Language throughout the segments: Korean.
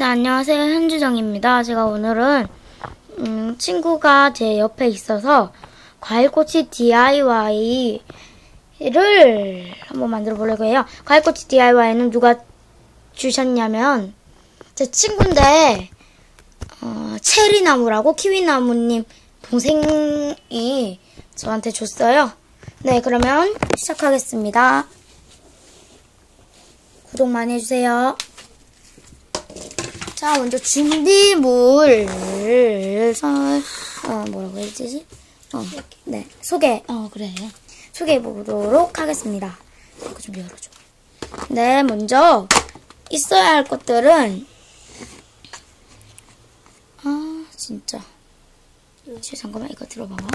네, 안녕하세요. 현주정입니다. 제가 오늘은, 음, 친구가 제 옆에 있어서 과일꼬치 DIY를 한번 만들어 보려고 해요. 과일꼬치 DIY는 누가 주셨냐면, 제 친구인데, 어, 체리나무라고 키위나무님 동생이 저한테 줬어요. 네, 그러면 시작하겠습니다. 구독 많이 해주세요. 자, 먼저 준비물, 설, 어, 뭐라고 해야 되지? 어, 네, 소개, 어, 그래. 소개해 보도록 하겠습니다. 이거 좀 열어줘. 네, 먼저, 있어야 할 것들은, 아, 진짜. 지 잠깐만, 이거 들어봐봐.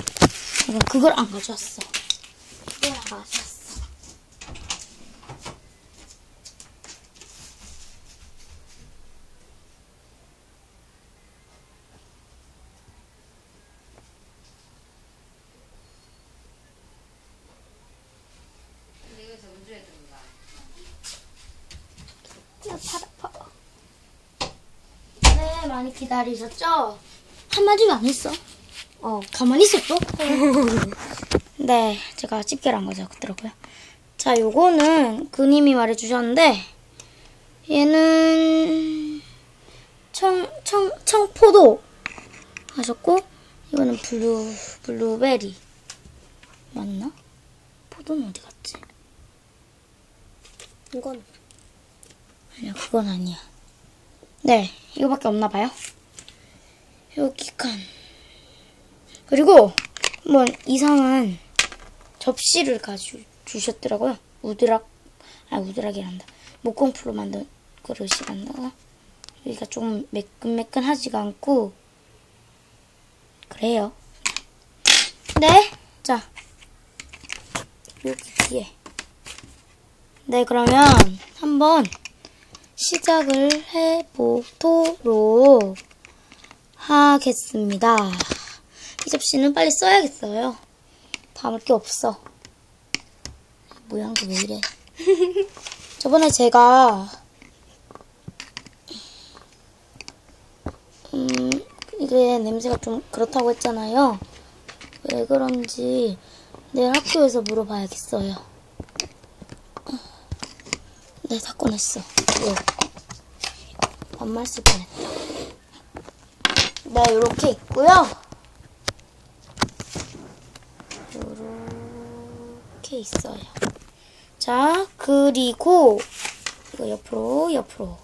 내가 그걸 안 가져왔어. 그걸 안 가져왔어. 야, 팔 아파. 네, 많이 기다리셨죠? 한마디도 안 했어. 어, 가만히 있었어? 네, 제가 집게를 안 가져왔더라고요. 자, 요거는 그님이 말해주셨는데, 얘는 청, 청, 청포도 하셨고, 이거는 블루, 블루베리. 맞나? 포도는 어디 갔지? 이건 아니야, 그건 아니야. 네, 이거밖에 없나 봐요. 여기 칸. 그리고 뭐 이상한 접시를 가져 주셨더라고요. 우드락, 아 우드락이란다. 목공풀로 만든 그릇이란다. 여기가 조금 매끈매끈하지가 않고 그래요. 네, 자 여기 뒤에. 네, 그러면 한번 시작을 해보도록 하겠습니다. 이 접시는 빨리 써야겠어요. 담을 게 없어. 모양도 왜 이래. 저번에 제가 음, 이게 냄새가 좀 그렇다고 했잖아요. 왜 그런지 내일 학교에서 물어봐야겠어요. 네, 다 꺼냈어. 왜? 반말 쓸 뻔했다. 네, 이렇게 있고요. 이렇게 있어요. 자, 그리고 이거 옆으로, 옆으로.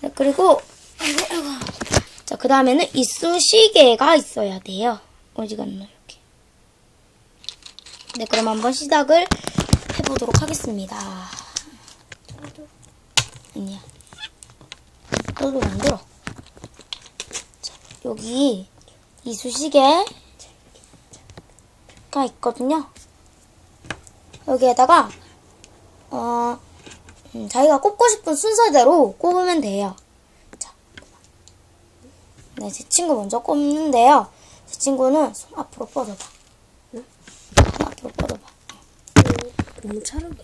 네, 그리고 아이고, 아이고. 자, 그 다음에는 이쑤시개가 있어야 돼요. 어디 갔나 이렇게. 네, 그럼 한번 시작을 해보도록 하겠습니다. 아니야. 너도 만들어. 자, 여기 이쑤시개가 있거든요. 여기에다가 어 음, 자기가 꼽고 싶은 순서대로 꼽으면 돼요. 자, 네, 제 친구 먼저 꼽는데요. 제 친구는 손 앞으로 뻗어봐. 손 앞으로 뻗어봐. 너무 차라리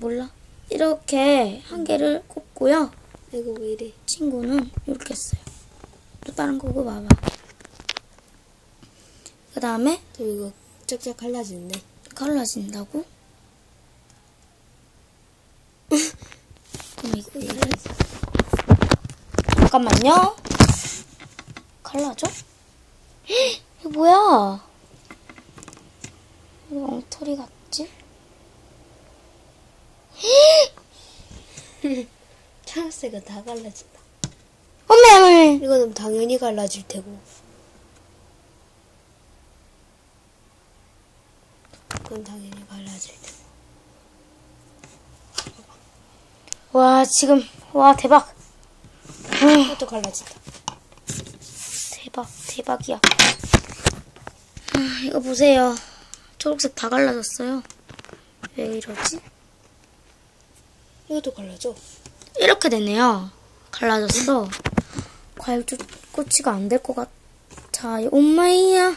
몰라. 이렇게 한 개를 꼽고요. 이거 왜 이래? 친구는 이렇게 했어요. 또 다른 거 꼽아봐. 그 다음에 저 이거 짝짝 갈라지는데 갈라진다고? 그럼 이거 이래? 잠깐만요. 갈라져? 헉, 이거 뭐야? 이거 엉터리 같지? 차라스가 다 갈라진다. 어메. 이거는 당연히 갈라질 테고. 그건 당연히 갈라질 테고. 와, 지금, 와, 대박. 이것도 갈라진다. 대박, 대박이야. 아, 이거 보세요. 초록색 다 갈라졌어요. 왜 이러지? 이것도 갈라져. 이렇게 되네요. 갈라졌어. 과일주 꼬치가 안 될 것 같아. 엄마이야.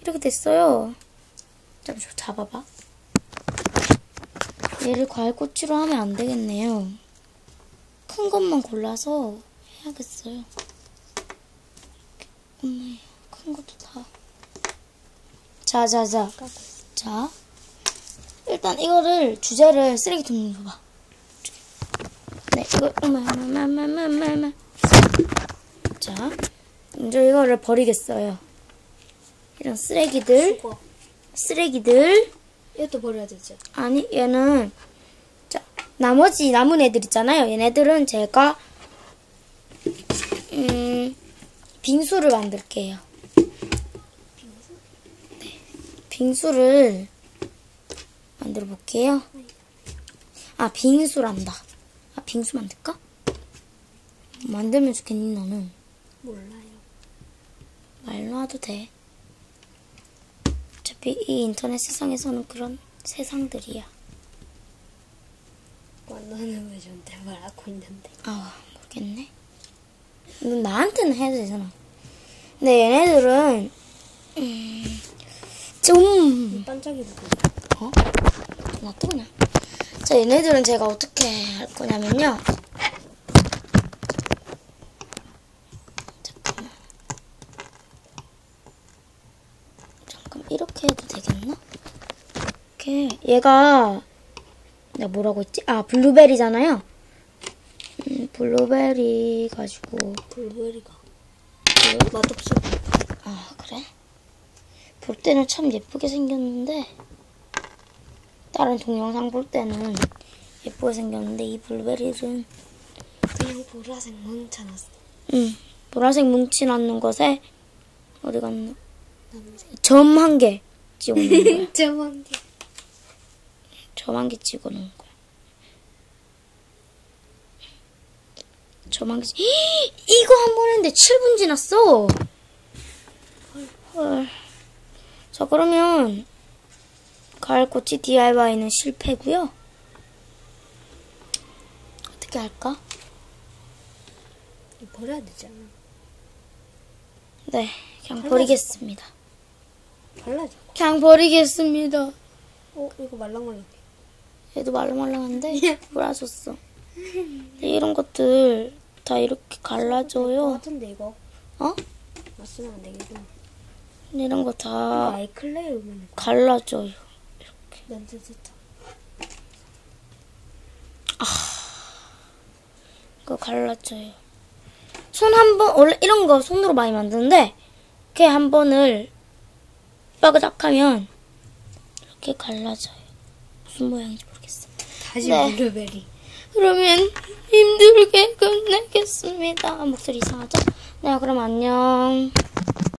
이렇게 됐어요. 잠시 잡아봐. 얘를 과일 꼬치로 하면 안 되겠네요. 큰 것만 골라서 해야겠어요. 엄마야, 큰 것도 다. 자, 자, 자. 자. 일단 이거를, 주제를 쓰레기통에 줘봐. 네, 이거, 엄마, 엄마, 엄마, 엄마. 자. 먼저 이거를 버리겠어요. 이런 쓰레기들, 수거. 쓰레기들. 이것도 버려야 되죠. 아니, 얘는, 자, 나머지 남은 애들 있잖아요. 얘네들은 제가, 음, 빙수를 만들게요. 네, 빙수를 만들어 볼게요. 아, 빙수란다. 아, 빙수 만들까? 만들면 좋겠니, 너는? 몰라요. 말로 해도 돼. 어차피 이 인터넷 세상에서는 그런 세상들이야. 너는 왜 저한테 말하고 있는데? 아 모르겠네. 너 나한테는 해야 되잖아. 근데 얘네들은 음, 좀 반짝이도 보 어? 놔둬 그냥. 자 얘네들은 제가 어떻게 할 거냐면요. 잠깐만. 잠깐 이렇게 해도 되겠나? 이렇게 얘가 내가 뭐라고 했지? 아 블루베리잖아요. 음, 블루베리 가지고 블루베리가. 맛없어. 아 그래? 볼 때는 참 예쁘게 생겼는데 다른 동영상 볼 때는 예쁘게 생겼는데 이 블루베리는 그냥 보라색 뭉쳐놨어. 음 보라색 뭉치 났는 것에 어디 갔나. 점한 개 찍어놓은 거야 저만 게. 점한 개 찍어놓은 거야 점 한개 이거 한 번 했는데 7분 지났어 헐. 자 그러면 가을꽃이 DIY는 실패고요 어떻게 할까? 버려야 되잖아. 네 그냥 버리겠습니다 발라줘. 그냥 버리겠습니다 어, 이거 말랑말랑해. 얘도 말랑말랑한데 몰아줬어 근데 이런 것들 다 이렇게 것 갈라져요 같은데 이거 어? 맞으면 안 되겠구나. 이런 거 다 아이클레이면 갈라져요 냄새 좋다. 이거 갈라져요 손 한 번 원래 이런 거 손으로 많이 만드는데 이렇게 한 번을 빠그작 하면 이렇게 갈라져요 무슨 모양인지 모르겠어 다시 네. 블루베리. 그러면 힘들게 끝내겠습니다 목소리 이상하죠? 네 그럼 안녕